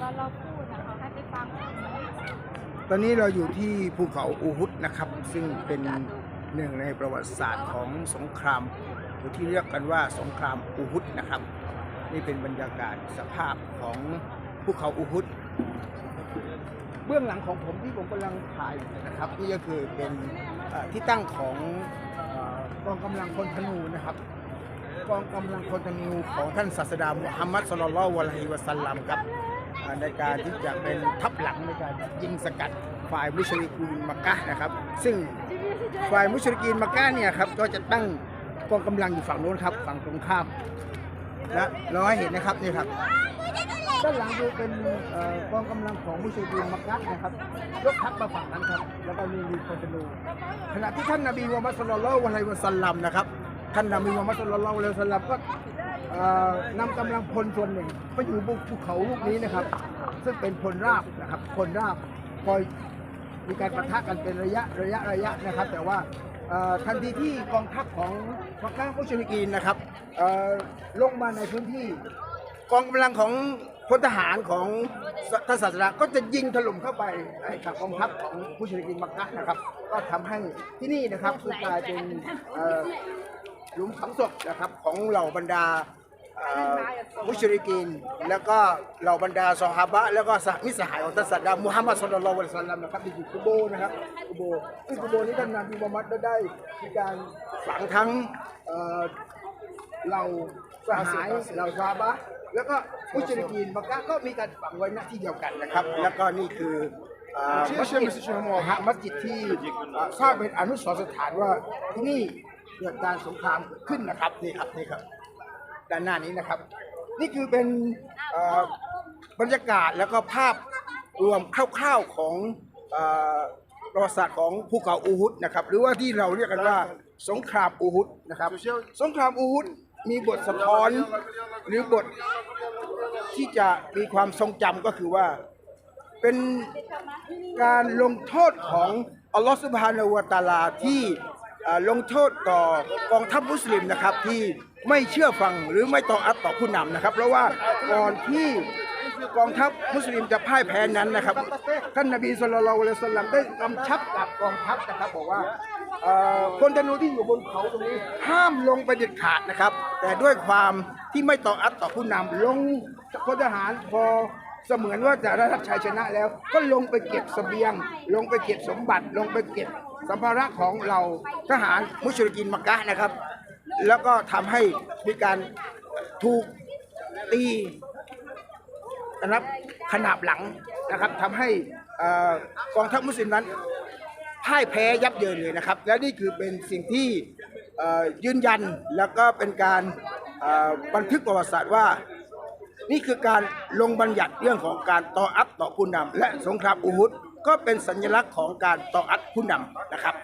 ตอนเราพูดนะคะให้ไปฟังตอนนี้เราอยู่ที่ภูเขาอูฮุดนะครับ ซึ่งเป็นหนึ่งในประวัติศาสตร์ของสงครามหรือที่เรียกกันว่าสงครามอูฮุดนะครับ นี่เป็นบรรยากาศสภาพของภูเขาอูฮุดเบื้องหลังของผมที่ผมกำลังถ่ายนะครับ นี่ก็คือเป็นที่ตั้งของกองกำลังพลธนูนะครับกองกำลังพลธนูของท่านศาสดามุฮัมมัดสุลลัลลอฮุอะลัยวะสัลลัมครับ ในการที่จะเป็นทัพหลังในการยิงสกัดฝ่ายมุชริกีนมักกะนะครับ ซึ่งฝ่ายมุชริกีนมักกะเนี่ยครับก็จะตั้งกองกำลังอยู่ฝั่งโน้นครับฝั่งตรงข้ามนะเราให้เห็นนะครับนี่ครับด้านหลังดูเป็นกองกำลังของมุสลิมมักกะนะครับยกทัพมาฝั่งนั้นครับแล้วก็มีมีคนธนูขณะที่ท่านนบีมุฮัมมัดสุลลัลลอฮุอะลัยฮิวะสัลลัมนะครับ ท่านนบีมุฮัมมัดสุลลัลลอฮุอะลัยฮิวสัลลัมก็นำกำลังพลส่วนหนึ่งไปอยู่บนภูเขาลูกนี้นะครับ ซึ่งเป็นพลราบนะครับพลราบคอยมีการปะทะกันเป็นระยะระยะระยะนะครับ แต่ว่าทันทีที่กองทัพของมักกะฮ์มุชริกีนนะครับลงมาในพื้นที่กองกำลังของพลทหารของท่านศาสนาก็จะยิงถล่มเข้าไปให้กับกองทัพของผู้ชริกินมักกะฮ์นะครับ ก็ทำให้ที่นี่นะครับคือกลายเป็น หลุมฝังศพนะครับของเหล่าบรรดาเอ่อมุชริกีน แล้วก็เหล่าบรรดาซอฮาบะห์แล้วก็สหมิตรสหายของท่านศาสดามุฮัมมัดสุลลัลลอฮุอะลัยฮิวะสัลลัมนะครับนี่คือกุโบนะครับกุโบซึ่งกุโบนี้ท่านนบีมุฮัมมัดได้ได้มีการฝังทั้งเอ่อ เราสหายเราซาบะห์แล้วก็มุชริกีนมักกะฮ์ก็มีการฝังไว้ณที่เดียวกันนะครับ แล้วก็นี่คืออ่ามัสยิดฮะมัสยิดที่อ่าสร้างเป็นอนุสรณ์สถานว่าที่นี่ เกิดการสงครามเกิดขึ้นนะครับนี่ครับนี่ครับ ด้านหน้านี้นะครับ นี่คือเป็นบรรยากาศแล้วก็ภาพรวมคร่าวๆของอประวัติศาสตร์ของภูเขาอูฮุดนะครับ หรือว่าที่เราเรียกกันว่าสงครามอูฮุดนะครับ สงครามอูฮุดมีบทสะท้อนหรือบทที่จะมีความทรงจำก็คือว่าเป็นการลงโทษของอัลลอฮฺสุบฮานาวะตะอาลาที่ ลงโทษต่อกองทัพมุสลิมนะครับที่ไม่เชื่อฟังหรือไม่ต่ออัตต่อผู้นำนะครับ เพราะว่าก่อนที่กองทัพมุสลิมจะพ่ายแพ้นั้นนะครับ ท่านนบีสุลต่านละสลัมได้กำชับกับกองทัพนะครับบอกว่าคนธนูที่อยู่บนเขาตรงนี้ห้ามลงไปเด็ดขาดนะครับ แต่ด้วยความที่ไม่ต่ออัตต่อผู้นำลงพลทหารพอเสมือนว่าจะได้รับชัยชนะแล้ว ก็ลงไปเก็บเสบียง ลงไปเก็บสมบัติลงไปเก็บ สัมภาระของเราทหารมุชริกินมักกะนะครับ แล้วก็ทำให้มีการถูกตีนะครับขนาบหลังนะครับทำให้กองทัพมุสลิมนั้นพ่ายแพ้ยับเยินเลยนะครับ และนี่คือเป็นสิ่งที่ยืนยันแล้วก็เป็นการบันทึกประวัติศาสตร์ว่า นี่คือการลงบัญญัติเรื่องของการต่ออัดต่อผู้นำและสงครามอูฮุด ก็เป็นสัญลักษณ์ของการต่ออัดผู้นำนะครับ